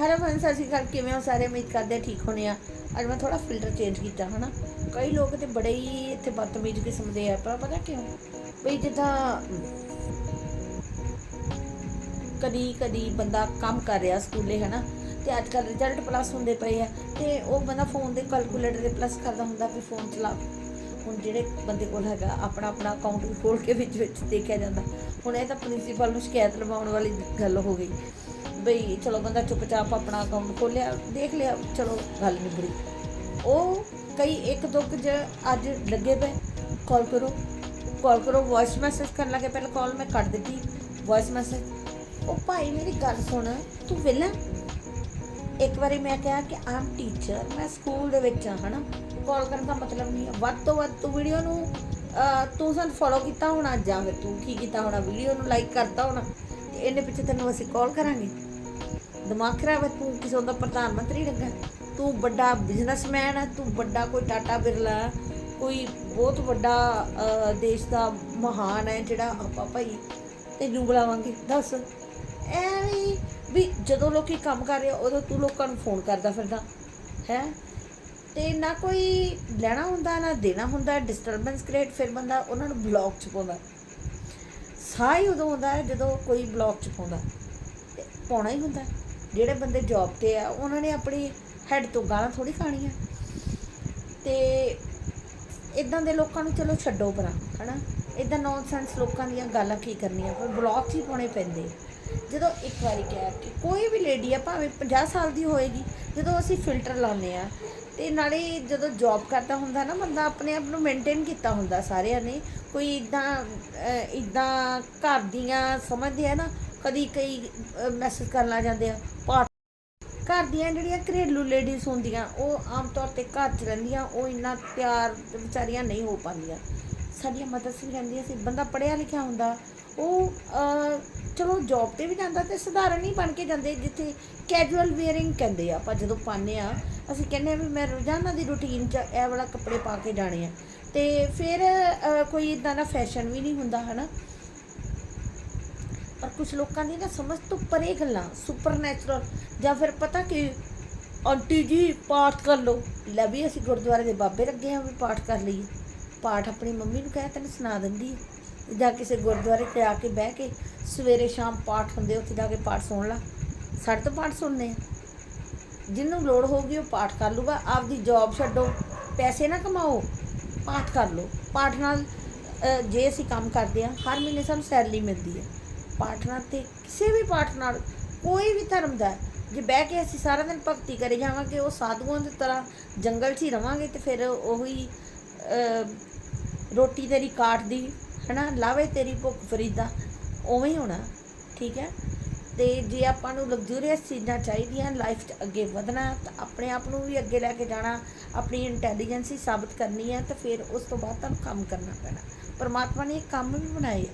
Hello friends ਸ਼੍ਰੀ ਅਕਾਲ, ਕਿਵੇਂ ਹੋ ਸਾਰੇ? ਉਮੀਦ ਕਰਦੇ ਠੀਕ ਹੋਣੇ ਆ। ਅੱਜ ਮੈਂ ਥੋੜਾ ਫਿਲਟਰ ਚੇਂਜ ਕੀਤਾ, ਹਨਾ? ਕਈ ਲੋਕ ਤੇ ਬੜੇ ਹੀ ਇੱਥੇ ਬਦਤਮੀਜ਼ ਕਿਸਮ ਦੇ ਆ, ਪਰ ਪਤਾ ਕਿਉਂ? ਬਈ ਜਿੱਦਾਂ ਕਦੀ ਕਦੀ ਬੰਦਾ ਕੰਮ ਕਰ ਰਿਹਾ ਸਕੂਲੇ, ਹਨਾ? ਤੇ ਅੱਜ ਕੱਲ ਰਿਜ਼ਲਟ ਪਲੱਸ ਹੁੰਦੇ ਪਏ ਆ, ਤੇ ਉਹ ਬੰਦਾ ਫੋਨ ਦੇ ਕੈਲਕੂਲੇਟਰ ਦੇ ਪਲੱਸ ਕਰਦਾ ਹੁੰਦਾ, ਵੀ ਫੋਨ ਚਲਾ। ਹੁਣ ਜਿਹੜੇ ਬੰਦੇ ਕੋਲ ਹੈਗਾ, ਆਪਣਾ ਆਪਣਾ ਅਕਾਊਂਟ ਵੀ ਖੋਲ ਕੇ ਵਿੱਚ ਵਿੱਚ ਦੇਖਿਆ ਜਾਂਦਾ। ਹੁਣ ਇਹ ਤਾਂ ਪ੍ਰਿੰਸੀਪਲ ਨੂੰ ਸ਼ਿਕਾਇਤ ਲਵਾਉਣ ਵਾਲੀ ਗੱਲ ਹੋ ਗਈ। ਬਈ ਚਲੋ ਬੰਦਾ ਚੁੱਪਚਾਪ ਆਪਣਾ ਅਕਾਊਂਟ ਖੋਲਿਆ ਦੇਖ ਲਿਆ, ਚਲੋ ਗੱਲ ਨਿਬੜੀ। ਉਹ ਕਈ ਇੱਕ ਦੋ ਜ ਅੱਜ ਲੱਗੇ ਪਏ ਕਾਲ ਕਰੋ। ਕਾਲ ਕਰੋ ਵੌਇਸ ਮੈਸੇਜ ਕਰਨ ਲੱਗੇ ਪਹਿਲਾਂ ਕਾਲ ਮੈਂ ਕੱਟ ਦਿੱਤੀ ਵੌਇਸ ਮੈਸੇਜ ਉਹ ਭਾਈ ਮੇਰੀ ਗੱਲ ਸੁਣ, ਤੂੰ ਵਿਹਲਾ? ਇੱਕ ਵਾਰੀ ਮੈਂ ਕਿਹਾ ਕਿ ਆਮ ਟੀਚਰ ਮੈਂ ਸਕੂਲ ਦੇ ਵਿੱਚ ਆ ਹਨਾ? ਕਾਲ ਕਰਨ ਦਾ ਮਤਲਬ ਨਹੀਂ ਹੈ। ਵੱਧ ਤੋਂ ਵੱਧ ਤੂੰ ਵੀਡੀਓ ਨੂੰ ਤੂੰ ਸਾਨੂੰ ਫੋਲੋ ਕੀਤਾ ਹੋਣਾ ਜਾਂ ਫਿਰ ਤੂੰ ਕੀ ਕੀਤਾ ਹੋਣਾ? ਵੀਡੀਓ ਨੂੰ ਲਾਈਕ ਕਰਤਾ ਹੋਣਾ, ਤੇ ਇਹਨੇ ਪਿੱਛੇ ਤੈਨੂੰ ਅਸੀਂ ਕਾਲ ਕਰਾਂਗੇ। ਦਿਮਾਗ ਖਰਾਬ ਹੈ ਤੂੰ ਕਿਸੇ ਦਾ ਪ੍ਰਧਾਨ ਮੰਤਰੀ ਲੱਗਾ ਤੂੰ ਵੱਡਾ ਬਿਜ਼ਨਸਮੈਨ ਹੈ ਤੂੰ ਵੱਡਾ ਕੋਈ ਟਾਟਾ ਬਿਰਲਾ ਹੈ, ਕੋਈ ਬਹੁਤ ਵੱਡਾ ਦੇਸ਼ ਦਾ ਮਹਾਨ ਹੈ ਜਿਹੜਾ ਆਪਾਂ ਭਾਈ ਤੈਨੂੰ ਬੁਲਾਵਾਂਗੇ। ਦੱਸ। ਐਵੇਂ ਵੀ ਜਦੋਂ ਲੋਕੀ ਕੰਮ ਕਰ ਰਹੇ ਉਦੋਂ ਤੂੰ ਲੋਕਾਂ ਨੂੰ ਫੋਨ ਕਰਦਾ ਫਿਰਦਾ ਹੈ? ਤੇ ਨਾ ਕੋਈ ਲੈਣਾ ਹੁੰਦਾ ਨਾ ਦੇਣਾ ਹੁੰਦਾ ਡਿਸਟਰਬੈਂਸ ਕ੍ਰੀਏਟ ਫਿਰ ਬੰਦਾ ਉਹਨਾਂ ਨੂੰ ਬਲੌਕ ਚ ਪਾਉਂਦਾ। ਸਾਹ ਹੀ ਉਦੋਂ ਹੁੰਦਾ ਜਦੋਂ ਕੋਈ ਬਲੌਕ ਚ ਪਾਉਂਦਾ। ਤੇ ਪਾਉਣਾ ਹੀ ਹੁੰਦਾ ਜਿਹੜੇ ਬੰਦੇ ਜੌਬ ਤੇ ਆ, ਉਹਨਾਂ ਨੇ ਆਪਣੀ ਹੈਡ ਤੋਂ ਗਾਲਾਂ ਥੋੜੀ ਖਾਣੀਆਂ। ਤੇ ਇਦਾਂ ਦੇ ਲੋਕਾਂ ਨੂੰ ਚਲੋ ਛੱਡੋ ਪਰਾਂ ਹਨਾ? ਇਦਾਂ ਨੌਨਸੈਂਸ ਲੋਕਾਂ ਦੀਆਂ ਗੱਲਾਂ ਕੀ ਕਰਨੀਆਂ ਪਰ ਬਲੌਕ ਹੀ ਪਾਉਣੇ ਪੈਂਦੇ ਜਦੋਂ ਇੱਕ ਵਾਰੀ ਕਿਹਾ ਕਿ ਕੋਈ ਵੀ ਲੇਡੀ ਆ, ਭਾਵੇਂ 50 ਸਾਲ ਦੀ ਹੋਏਗੀ, ਜਦੋਂ ਅਸੀਂ ਫਿਲਟਰ ਲਾਉਂਦੇ ਆ, ਤੇ ਨਾਲੇ ਜਦੋਂ ਜੌਬ ਕਰਦਾ ਹੁੰਦਾ ਨਾ ਬੰਦਾ, ਆਪਣੇ ਆਪ ਨੂੰ ਮੇਨਟੇਨ ਕੀਤਾ ਹੁੰਦਾ ਸਾਰਿਆਂ ਨੇ, ਕੋਈ ਇਦਾਂ ਇਦਾਂ ਘਰ ਦੀਆਂ ਸਮਝਦੇ ਆ ਨਾ ਕਦੀ ਕਈ ਮੈਸੇਜ ਕਰਨ ਲੱਗ ਜਾਂਦੇ ਆ। ਪਾਠ ਘਰ ਦੀਆਂ ਜਿਹੜੀਆਂ ਘਰੇਲੂ ਲੇਡੀਜ਼ ਹੁੰਦੀਆਂ, ਉਹ ਆਮ ਤੌਰ ਤੇ ਘਰ 'ਚ ਰਹਿੰਦੀਆਂ, ਉਹ ਇੰਨਾ ਪਿਆਰ ਵਿਚਾਰੀਆਂ ਨਹੀਂ ਹੋ ਪਾਉਂਦੀਆਂ। ਸਾਡੀਆਂ ਮਦਦ ਵੀ ਕਹਿੰਦੀਆਂ ਸੀ, ਬੰਦਾ ਪੜ੍ਹਿਆ ਲਿਖਿਆ ਹੁੰਦਾ, ਉਹ ਚਲੋ ਜੌਬ ਤੇ ਵੀ ਜਾਂਦਾ ਤੇ ਸਧਾਰਨ ਹੀ ਬਣ ਕੇ ਜਾਂਦੇ, ਜਿੱਥੇ ਕੈਜੂਅਲ ਵੇਅਰਿੰਗ ਕਹਿੰਦੇ ਆ, ਆਪਾਂ ਜਦੋਂ ਪਾਉਂਦੇ ਆ, ਅਸੀਂ ਕਹਿੰਦੇ ਆ ਵੀ ਮੈਂ ਰੋਜ਼ਾਨਾ ਦੀ ਰੁਟੀਨ 'ਚ ਇਹ ਵਾਲਾ ਕੱਪੜੇ ਪਾ ਕੇ ਜਾਣੇ ਆ। ਤੇ ਫਿਰ ਕੋਈ ਇਦਾਂ ਦਾ ਫੈਸ਼ਨ ਵੀ ਨਹੀਂ ਹੁੰਦਾ, ਹਨਾ? ਪਰ ਕੁਝ ਲੋਕਾਂ ਦੀ ਨਾ ਸਮਝ ਤੋਂ ਪਰੇ ਗੱਲਾਂ ਸੁਪਰਨੈਚੁਰਲ ਜਾਂ ਫਿਰ ਪਤਾ ਕਿ, ਆਂਟੀ ਜੀ ਪਾਠ ਕਰ ਲਓ। ਲੈ ਵੀ ਅਸੀਂ ਗੁਰਦੁਆਰੇ ਦੇ ਬਾਬੇ ਲੱਗੇ ਹਾਂ, ਵੀ ਪਾਠ ਕਰ ਲਈਏ। ਪਾਠ ਆਪਣੀ ਮੰਮੀ ਨੂੰ ਕਹਿ, ਤੈਨੂੰ ਸੁਣਾ ਦਿੰਦੀ ਜਾਂ ਕਿਸੇ ਗੁਰਦੁਆਰੇ ਤੇ ਆ ਕੇ ਬਹਿ ਕੇ ਸਵੇਰੇ ਸ਼ਾਮ ਪਾਠ ਹੁੰਦੇ, ਉੱਥੇ ਜਾ ਕੇ ਪਾਠ ਸੁਣ ਲਾ। ਸਾਡੇ ਤੋਂ ਪਾਠ ਸੁਣਨੇ ਆ। ਜਿਹਨੂੰ ਲੋੜ ਹੋਊਗੀ ਉਹ ਪਾਠ ਕਰ ਲੂਗਾ ਆਪਦੀ ਜੌਬ ਛੱਡੋ, ਪੈਸੇ ਨਾ ਕਮਾਓ, ਪਾਠ ਕਰ ਲਓ। ਪਾਠ ਨਾਲ ਜੇ ਅਸੀਂ ਕੰਮ ਕਰਦੇ ਆ ਹਰ ਮਹੀਨੇ ਸਾਨੂੰ ਸੈਲਰੀ ਮਿਲਦੀ ਹੈ। ਪਾਠ ਤੇ ਕਿਸੇ ਵੀ ਪਾਠ ਨਾਲ ਕੋਈ ਵੀ ਧਰਮ ਦਾ ਜੇ ਬਹਿ ਕੇ ਅਸੀਂ ਸਾਰਾ ਦਿਨ ਭਗਤੀ ਕਰੀ ਜਾਵਾਂਗੇ, ਉਹ ਸਾਧੂਆਂ ਦੀ ਤਰ੍ਹਾਂ ਜੰਗਲ 'ਚ ਹੀ ਰਵਾਂਗੇ ਤੇ ਫਿਰ ਉਹੀ ਰੋਟੀ ਤੇਰੀ ਕਾਟ ਦੀ, ਹਨਾ, ਲਾਵੇ ਤੇਰੀ ਭੁੱਖ ਫਰੀਦਾ ਉਵੇਂ ਹੀ ਹੋਣਾ, ਠੀਕ ਹੈ ਤੇ ਜੇ ਆਪਾਂ ਨੂੰ ਲਗਜ਼ਰੀਅਸ ਚੀਜ਼ਾਂ ਚਾਹੀਦੀਆਂ ਲਾਈਫ 'ਚ ਅੱਗੇ ਵਧਣਾ, ਤਾਂ ਆਪਣੇ ਆਪ ਨੂੰ ਵੀ ਅੱਗੇ ਲੈ ਕੇ ਜਾਣਾ, ਆਪਣੀ ਇੰਟੈਲੀਜੈਂਸੀ ਸਾਬਤ ਕਰਨੀ ਹੈ, ਤਾਂ ਫਿਰ ਉਸ ਤੋਂ ਬਾਅਦ ਤੁਹਾਨੂੰ ਕੰਮ ਕਰਨਾ ਪੈਣਾ ਪਰਮਾਤਮਾ ਨੇ ਇਹ ਕੰਮ ਵੀ ਬਣਾਏ ਆ।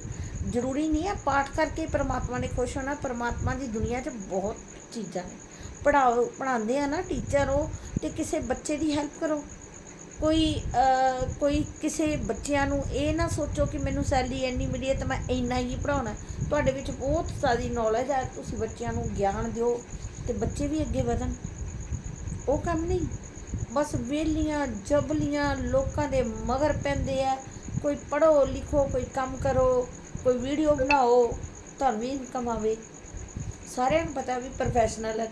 ਜ਼ਰੂਰੀ ਨਹੀਂ ਹੈ। ਪਾਠ ਕਰਕੇ ਪਰਮਾਤਮਾ ਨੇ ਖੁਸ਼ ਹੋਣਾ। ਪਰਮਾਤਮਾ ਦੀ ਦੁਨੀਆ 'ਚ ਬਹੁਤ ਚੀਜ਼ਾਂ ਨੇ। ਪੜਾਓ ਪੜਾਉਂਦੇ ਆ ਨਾ ਟੀਚਰ ਹੋ ਤੇ ਕਿਸੇ ਬੱਚੇ ਦੀ ਹੈਲਪ ਕਰੋ। ਕੋਈ ਕੋਈ ਕਿਸੇ ਬੱਚਿਆਂ ਨੂੰ ਇਹ ਨਾ ਸੋਚੋ ਕਿ ਮੈਨੂੰ ਸੈਲਰੀ ਇੰਨੀ ਮਿਲੀ ਹੈ ਤਾਂ ਮੈਂ ਇੰਨਾ ਹੀ ਪੜਾਉਣਾ ਤੁਹਾਡੇ ਵਿੱਚ ਬਹੁਤ ਸਾਰੀ ਨੌਲੇਜ ਹੈ। ਤੁਸੀਂ ਬੱਚਿਆਂ ਨੂੰ ਗਿਆਨ ਦਿਓ ਤੇ ਬੱਚੇ ਵੀ ਅੱਗੇ ਵਧਣ। ਉਹ ਕੰਮ ਨਹੀਂ। ਬਸ ਵਿਹਲੀਆਂ, ਜਬਲੀਆਂ ਲੋਕਾਂ ਦੇ ਮਗਰ ਪੈਂਦੇ ਆ। ਕੋਈ ਪੜੋ ਲਿਖੋ, ਕੋਈ ਕੰਮ ਕਰੋ। ਕੋਈ ਵੀਡੀਓ ਬਣਾਓ ਤੁਹਾਨੂੰ ਵੀ ਇਨਕਮ ਆਵੇ ਸਾਰਿਆਂ ਨੂੰ ਪਤਾ ਵੀ ਪ੍ਰੋਫੈਸ਼ਨਲ ਹੈ।